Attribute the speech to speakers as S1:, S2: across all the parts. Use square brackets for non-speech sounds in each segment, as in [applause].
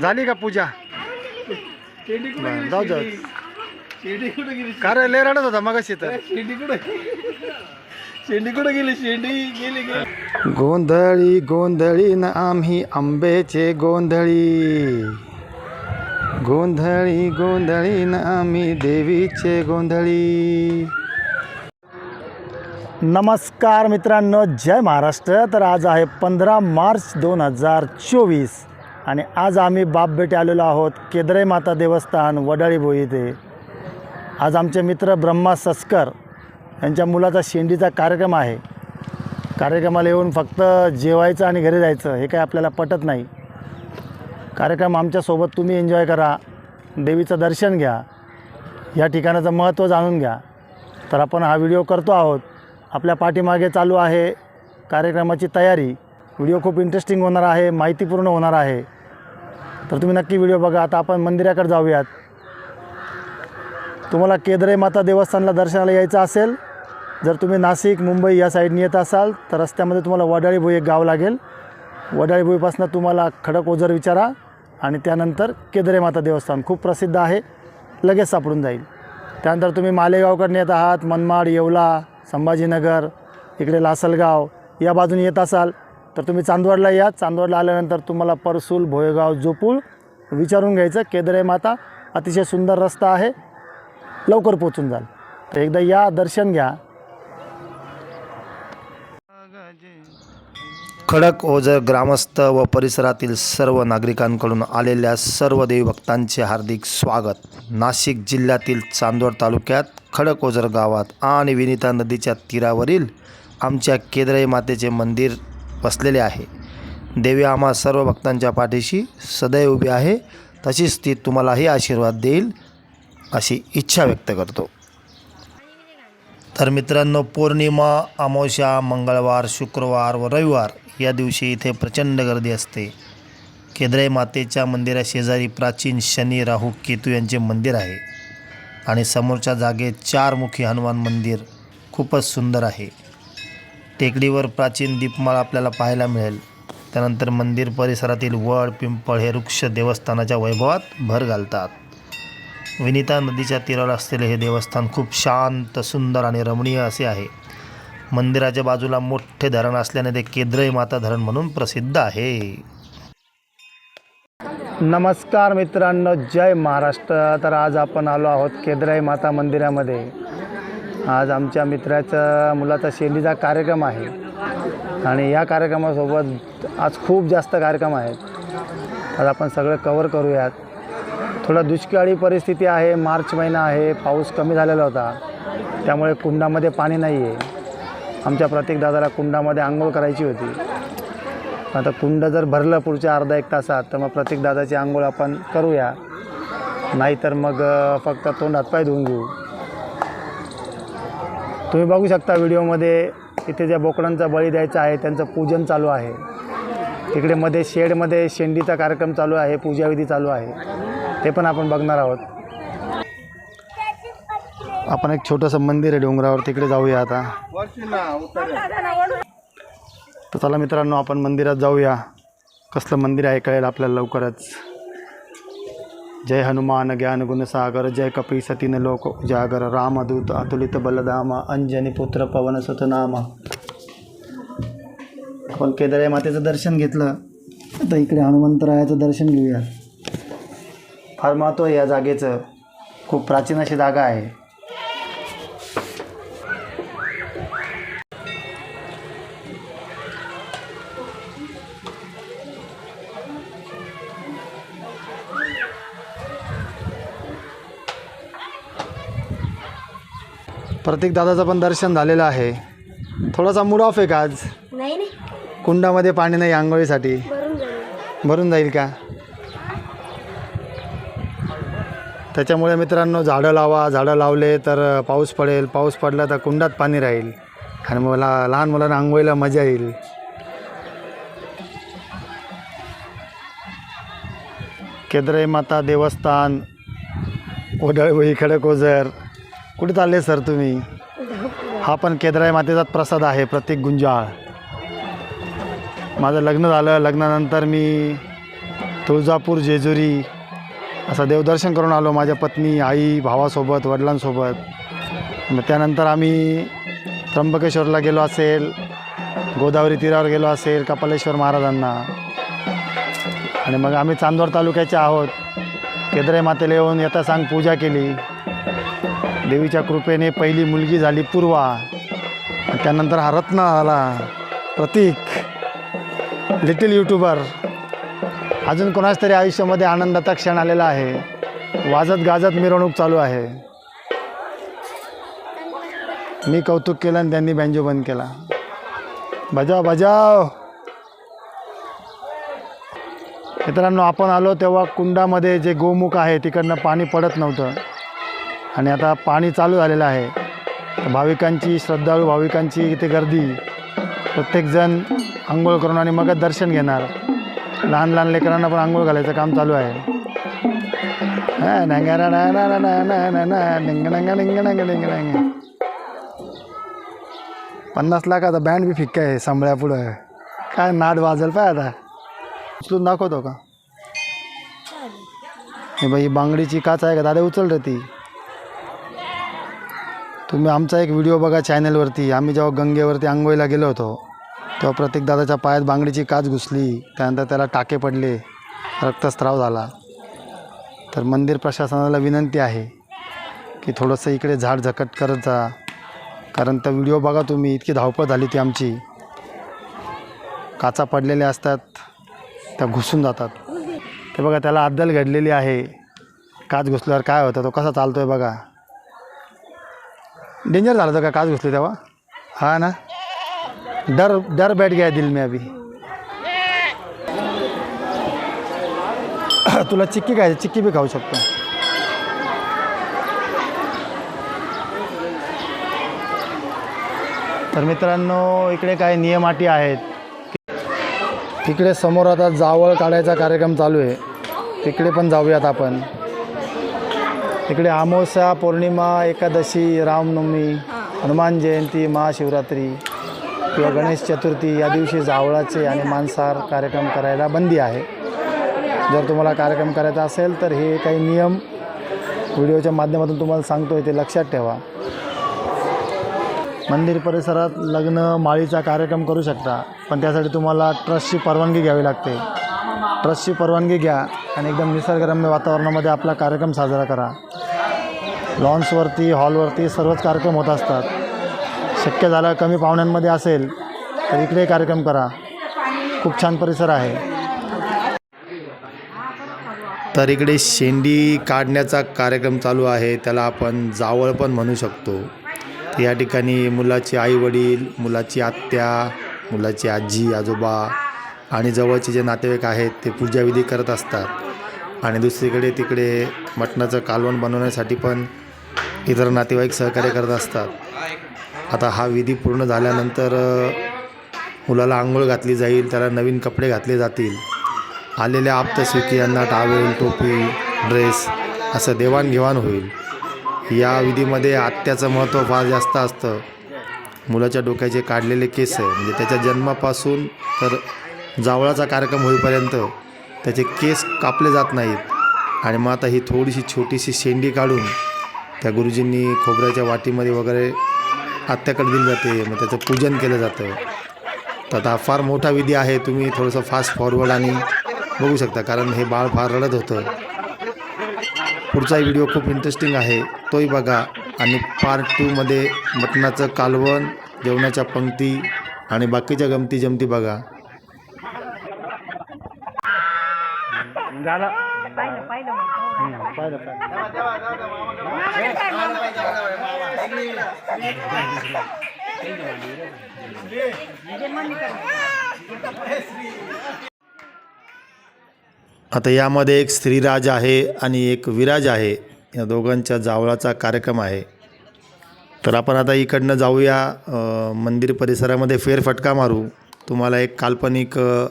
S1: झाली का पूजा?
S2: शेंडी
S1: बरं, जाऊ जाऊ.
S2: शेंडी? शेंडी कुठे गेली
S1: का रे लय रडत होता मगाशी तर.
S2: शेंडी कुठे शेंडी कुठे गेली? शेंडी गेली गेली.
S1: गोंधळी गोंधळी न आम्ही आंब्याचे गोंधळी. गोंधळी गोंधळी न आम्ही देवीचे गोंधळी. नमस्कार मित्रांनो जय महाराष्ट्र. तर आज आहे पंधरा मार्च दोन हजार चोवीस. आणि आज आम्ही बाप बेटे आलेलो आहोत केदरे माता देवस्थान वडाळी भोई इथे. आज आमचे मित्र ब्रह्मा सस्कर यांच्या मुलाचा शेंडीचा कार्यक्रम आहे. कार्यक्रमाला येऊन फक्त जेवायचं आणि घरी जायचं हे काय आपल्याला पटत नाही. कार्यक्रम आमच्यासोबत तुम्ही एन्जॉय करा. देवीचं दर्शन घ्या. या ठिकाणाचं महत्त्व जाणून घ्या. तर आपण हा व्हिडिओ करतो आहोत. आपल्या पाठीमागे चालू आहे कार्यक्रमाची तयारी. व्हिडिओ खूप इंटरेस्टिंग होणार आहे माहितीपूर्ण होणार आहे. तर तुम्ही नक्की व्हिडिओ बघा. आता आपण मंदिराकडे जाऊयात. तुम्हाला केदरे माता देवस्थानला दर्शनाला यायचं असेल जर तुम्ही नाशिक मुंबई या साईडने येत असाल तर रस्त्यामध्ये तुम्हाला वडाळीभोई एक गाव लागेल. वडाळीभोईपासून तुम्हाला खडक ओझर विचारा आणि त्यानंतर केदरे माता देवस्थान. खूप प्रसिद्ध आहे. लगेच सापडून जाईल. त्यानंतर तुम्ही मालेगावकडून येत आहात मनमाड येवला संभाजीनगर इकडे लासलगाव या बाजूने येत असाल तर तुम्ही चांदवडला या. चांदवडला आल्यानंतर तुम्हाला परसूल भोयगाव जोपूळ विचारून घ्यायचं. केदरे माता अतिशय सुंदर रस्ता आहे. लवकर पोचून जाल. तर एकदा या दर्शन घ्या.
S3: खडक ओझर ग्रामस्थ व परिसरातील सर्व नागरिकांकडून आलेल्या सर्व देवीभक्तांचे हार्दिक स्वागत. नाशिक जिल्ह्यातील चांदवड तालुक्यात खडक ओझर गावात आणि विनिता नदीच्या तीरावरील आमच्या केदराई मातेचे मंदिर वसलेले आहे. देवी आम्हा सर्व भक्तांच्या पाठीशी सदैव उभी आहे. तशीच ती तुम्हालाही आशीर्वाद देईल अशी इच्छा व्यक्त करतो. तर मित्रांनो पौर्णिमा अमावस्या मंगळवार शुक्रवार व रविवार या दिवशी इथे प्रचंड गर्दी असते. केद्राई मातेच्या मंदिराशेजारी प्राचीन शनी राहू केतू यांचे मंदिर आहे. आणि समोरच्या जागेत चारमुखी हनुमान मंदिर खूपच सुंदर आहे. टेकडीवर प्राचीन दीपमाळ आपल्याला पाहायला मिळेल. त्यानंतर मंदिर परिसरातील वड पिंपळ हे वृक्ष देवस्थानाच्या वैभवात भर घालतात. विनिता नदीच्या तीरावर असलेले हे देवस्थान खूप शांत सुंदर आणि रमणीय असे आहे. मंदिराच्या बाजूला मोठे धरण असल्याने ते केद्रई माता धरण म्हणून प्रसिद्ध आहे.
S1: नमस्कार मित्रांनो जय महाराष्ट्र. तर आज आपण आलो आहोत केदराई माता मंदिरामध्ये. आज आमच्या मित्राचा मुलाचा शेलीचा कार्यक्रम आहे. आणि या कार्यक्रमासोबत आज खूप जास्त कार्यक्रम आहेत. आज आपण सगळं कवर करूयात. थोडा दुष्काळी परिस्थिती आहे मार्च महिना आहे पाऊस कमी झालेला होता. त्यामुळे कुंडामध्ये पाणी नाही आहे आमच्या प्रत्येक दादाला कुंडामध्ये आंघोळ करायची होती. आता कुंड जर भरलं पुढच्या अर्धा एक तासात तर मग प्रत्येक दादाची आंघोळ आपण करूया. नाहीतर मग फक्त तोंड हातपाय धुवून घेऊ. तुम्ही बघू शकता व्हिडिओमध्ये इथे ज्या बोकडांचा बळी द्यायचा आहे त्यांचं पूजन चालू आहे. तिकडे मध्ये शेडमध्ये शेंडीचा कार्यक्रम चालू आहे पूजाविधी चालू आहे. ते पण आपण बघणार आहोत. आपण एक छोटंसं मंदिर आहे डोंगरावर तिकडे जाऊया आता. तर चला मित्रांनो आपण मंदिरात जाऊया. कसलं मंदिर आहे कळेल आपल्याला लवकरच. जय हनुमान ज्ञान गुणसागर जय कपी सतीन लोक उजागर रामदूत अतुलित बलधाम अंजनी पुत्र पवन सुतनाम. आपण केदारे मातेचं दर्शन घेतलं आता इकडे हनुमंतरायाचं दर्शन घेऊया. फार महत्त्व आहे या जागेचं. खूप प्राचीन अशी जागा आहे. प्रत्येक दादाचं पण दर्शन झालेलं आहे. थोडासा मूड ऑफ आहे का आज?
S4: नाही नाही.
S1: कुंडामध्ये पाणी नाही आंघोळीसाठी.
S4: भरून जाईल.
S1: भरून जाईल का? त्याच्यामुळे मित्रांनो झाडं लावा झाडं लावले तर पाऊस पडेल. पाऊस पडला तर कुंडात पाणी राहील. आणि मला लहान मुलांना आंघोळीला मजा येईल. केद्राई माता देवस्थान ओढळभुई खडकोजर कुठे चालले सर तुम्ही? हा पण केद्राई मातेचाच प्रसाद आहे प्रत्येक गुंजाळ. माझं लग्न झालं लग्नानंतर मी तुळजापूर जेजुरी असं देवदर्शन करून आलो माझ्या पत्नी आई भावासोबत वडिलांसोबत. मग त्यानंतर आम्ही त्र्यंबकेश्वरला गेलो असेल गोदावरी तीरावर गेलो असेल कपालेश्वर महाराजांना. आणि मग आम्ही चांदवड तालुक्याचे आहोत. केदरे मातेला येऊन येता सांग पूजा केली. देवीच्या कृपेने पहिली मुलगी झाली पूर्वा. त्यानंतर हा रत्न आला. प्रतीक. लिटिल यूट्यूबर अजून कोणाच तरी आयुष्यामध्ये आनंदाचा क्षण आलेला आहे. वाजत गाजत मिरवणूक चालू आहे. मी कौतुक केलं आणि त्यांनी बँजो बंद केला. बजाव बजाव. मित्रांनो आपण आलो तेव्हा कुंडामध्ये जे गोमुख आहे तिकडनं पाणी पडत नव्हतं. आणि आता पाणी चालू झालेलं आहे. भाविकांची श्रद्धाळू भाविकांची इथे गर्दी. प्रत्येकजण आंघोळ करून आणि मगच दर्शन घेणार. लहान लहान लेकरांना पण आंघोळ घालायचं काम चालू आहे. हा. पन्नास लाखाचा बँड बी फिक्का आहे संभळ्या पुढं काय नाद वाजल पाय आता. उचलून दाखवतो का? हे बाई बांगडीची काच आहे का? दादा उचल रे ती. तुम्ही आमचा एक व्हिडिओ बघा चॅनलवरती. आम्ही जेव्हा गंगेवरती आंघोळीला गेलो होतो तेव्हा प्रत्येक दादाच्या पायात बांगडीची काच घुसली. त्यानंतर त्याला टाके पडले. रक्तस्राव झाला. तर मंदिर प्रशासनाला विनंती आहे की थोडंसं इकडे झाड झकट करत जा. कारण त्या व्हिडिओ बघा तुम्ही इतकी धावपळ झाली ती आमची. काचा पडलेल्या असतात त्या घुसून जातात. ते बघा त्याला अद्दल घडलेली आहे. काच घुसल्यावर काय होतं? तो कसा चालतो आहे बघा. डेंजर झालं होतं का? काच घुसले तेव्हा? हा ना? डर डर बैठ गया दिल में अभी. [coughs] तुला चिक्की खायची चिक्की बी खाऊ शकतो. तर मित्रांनो इकडे काही नियम अटी आहेत. तिकडे समोर आता जावळ काढायचा कार्यक्रम चालू आहे. तिकडे पण जाऊयात आपण. तिकडे अमावस्या पौर्णिमा एकादशी रामनवमी हनुमान जयंती महाशिवरात्री किंवा गणेश चतुर्थी या दिवशी जावळाचे आणि मांसाहार कार्यक्रम करायला बंदी आहे. जर तुम्हाला कार्यक्रम करायचा असेल तर हे काही नियम व्हिडिओच्या माध्यमातून तुम्हाला सांगतोय ते लक्षात ठेवा. मंदिर परिसरात लग्न माळीचा कार्यक्रम करू शकता पण त्यासाठी तुम्हाला ट्रस्टची परवानगी घ्यावी लागते. ट्रस्टची परवानगी घ्या. आणि एकदम निसर्गरम्य वातावरणामध्ये आपला कार्यक्रम साजरा करा. लॉन्सवरती हॉलवरती सर्वच कार्यक्रम होत असतात. शक्य झालं कमी पाहुण्यांमध्ये असेल तर इकडे कार्यक्रम करा. खूप छान परिसर आहे.
S3: तर इकडे शेंडी काढण्याचा कार्यक्रम चालू आहे. त्याला आपण जावळ पण म्हणू शकतो. या ठिकाणी मुलाचे आईवडील मुलाची आत्या मुलाची आजी आजोबा आणि जवळचे जे नातेवाईक आहेत ते पूजाविधी करत असतात. आणि दुसरीकडे तिकडे मटणाचं कालवण बनवण्यासाठी पण इतर नातेवाईक सहकार्य करत असतात. आता हा विधी पूर्ण झाल्यानंतर मुलाला आंघोळ घातली जाईल त्याला नवीन कपडे घातले जातील. आलेल्या आप्तस्वीकीयांना टावेल टोपी ड्रेस असं देवाणघेवाण होईल. या विधीमध्ये आत्याचं महत्त्व फार जास्त असतं. मुलाच्या डोक्याचे काढलेले केस म्हणजे त्याच्या जन्मापासून तर जावळाचा कार्यक्रम होईपर्यंत त्याचे केस कापले जात नाहीत. आणि मग आता ही थोडीशी छोटीशी शेंडी काढून त्या गुरुजींनी खोबऱ्याच्या वाटीमध्ये वगैरे आत्याकडे दिली जाते. मग त्याचं पूजन केलं जातं. तर आता हा फार मोठा विधी आहे. तुम्ही थोडंसं फास्ट फॉरवर्ड आणि बघू शकता. कारण हे बाळ फार रडत होतं. पुढचा व्हिडिओ खूप इंटरेस्टिंग आहे. तोही बघा. आणि पार्ट टूमध्ये मटणाचं कालवण जेवणाच्या पंक्ती आणि बाकीच्या गमती जमती बघा.
S1: झालं.
S4: पाहिलं पाहिलं
S1: पाहिलं पाहिलं
S3: आता यामध्ये एक स्त्रीराज आहे आणि एक विराज आहे. या दोघांच्या जावळाचा कार्यक्रम आहे. तर आपण आता इकडनं जाऊया अ, मंदिर परिसरामध्ये फेरफटका मारू. तुम्हाला एक काल्पनिक अ,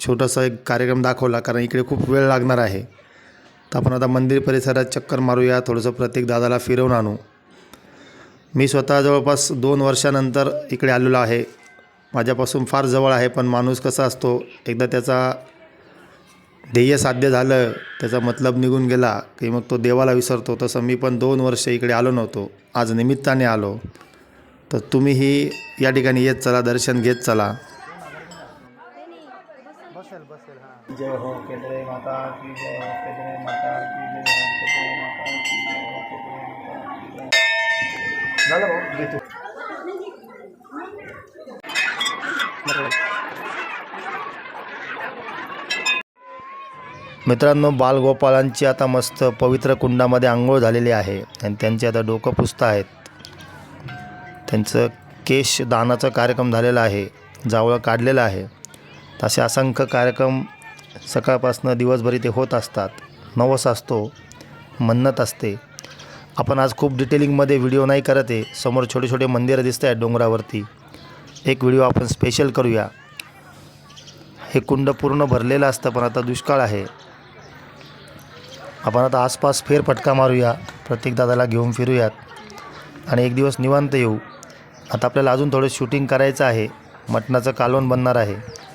S3: छोटासा एक कार्यक्रम दाखवला कारण इकडे खूप वेळ लागणार आहे. तर आपण आता मंदिर परिसरात चक्कर मारूया थोडंसं प्रत्येक दादाला फिरवून आणू. मी स्वतः जवळपास दोन वर्षानंतर इकडे आलेलो आहे. माझ्यापासून फार जवळ आहे पण माणूस कसा असतो एकदा त्याचा ध्येय साध्य झालं त्याचा मतलब निघून गेला की मग तो देवाला विसरतो. तसं मी पण दोन वर्ष इकडे आलो नव्हतो. आज निमित्ताने आलो. तर तुम्हीही या ठिकाणी येत चला दर्शन घेत चला.
S1: जय हो केदरे माता की जय हो केदरे माता की जय हो केदरे माता की जय हो माता की जय हो झालं भाऊ? घेतो
S3: मित्रांनो बालगोपालांची आता मस्त पवित्र कुंडामध्ये आंघोळ झालेली आहे आणि त्यांचे आता डोकं पुसतं आहेत. त्यांचं केश दानाचा कार्यक्रम झालेला आहे जावळं काढलेलं आहे. तसे असंख्य कार्यक्रम सकाळपासून दिवसभर इथे होत असतात. नवस असतो मन्नत असते. आपण आज खूप डिटेलिंगमध्ये व्हिडिओ नाही करत आहे. समोर छोटे छोटे मंदिरं दिसत आहेत डोंगरावरती. एक व्हिडिओ आपण स्पेशल करूया. हे कुंड पूर्ण भरलेलं असतं पण आता दुष्काळ आहे. आपण आता आसपास फेरफटका मारूया. प्रत्येक दादाला घेऊन फिरूयात. आणि एक दिवस निवांत येऊ. आता आपल्याला अजून थोडं शूटिंग करायचं आहे. मटणाचं कालवण बनणार आहे.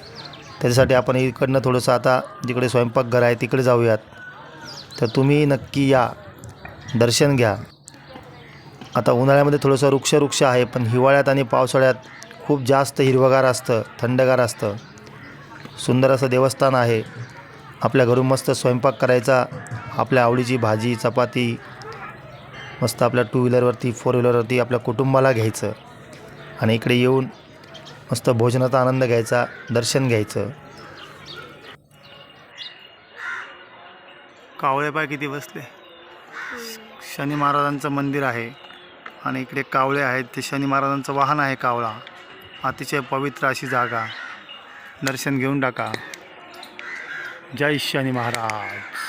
S3: त्याच्यासाठी आपण इकडनं थोडंसं आता जिकडे स्वयंपाकघर आहे तिकडे जाऊयात. तर तुम्ही नक्की या. दर्शन घ्या. आता उन्हाळ्यामध्ये थोडंसं वृक्ष वृक्ष आहे पण हिवाळ्यात आणि पावसाळ्यात खूप जास्त हिरवगार असतं थंडगार असतं. सुंदर असं देवस्थान आहे. आपल्या घरून मस्त स्वयंपाक करायचा. आपल्या आवडीची भाजी चपाती मस्त आपल्या टू व्हीलरवरती फोर व्हीलरवरती आपल्या कुटुंबाला घ्यायचं. आणि इकडे येऊन मस्त भोजनाचा आनंद घ्यायचा दर्शन घ्यायचं.
S1: कावळे पाय किती बसले? शनी महाराजांचं मंदिर आहे आणि इकडे कावळे आहेत. ते शनी महाराजांचं वाहन आहे कावळा. अतिशय पवित्र अशी जागा. दर्शन घेऊन टाका. जय शनी महाराज.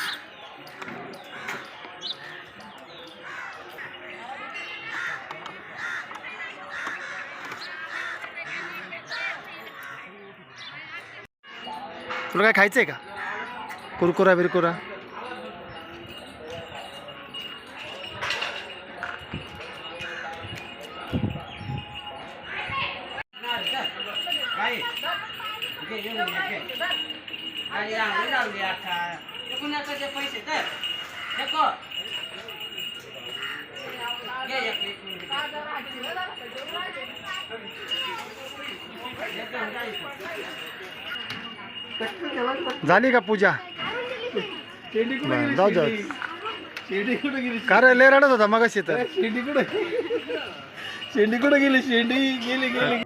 S1: तुला काय खायचं आहे का? कुरकुरा बिरकुरा.
S4: पैसे तर देखो घे एक एक
S1: झाली का पूजा? जाऊ जाऊ.
S2: शेंडी? शेंडी कुठे गेली
S1: का रे लय रडत होता मग तर.
S2: शेंडी कुठे? शेंडी कुठे गेली शेंडी? गेली गेली.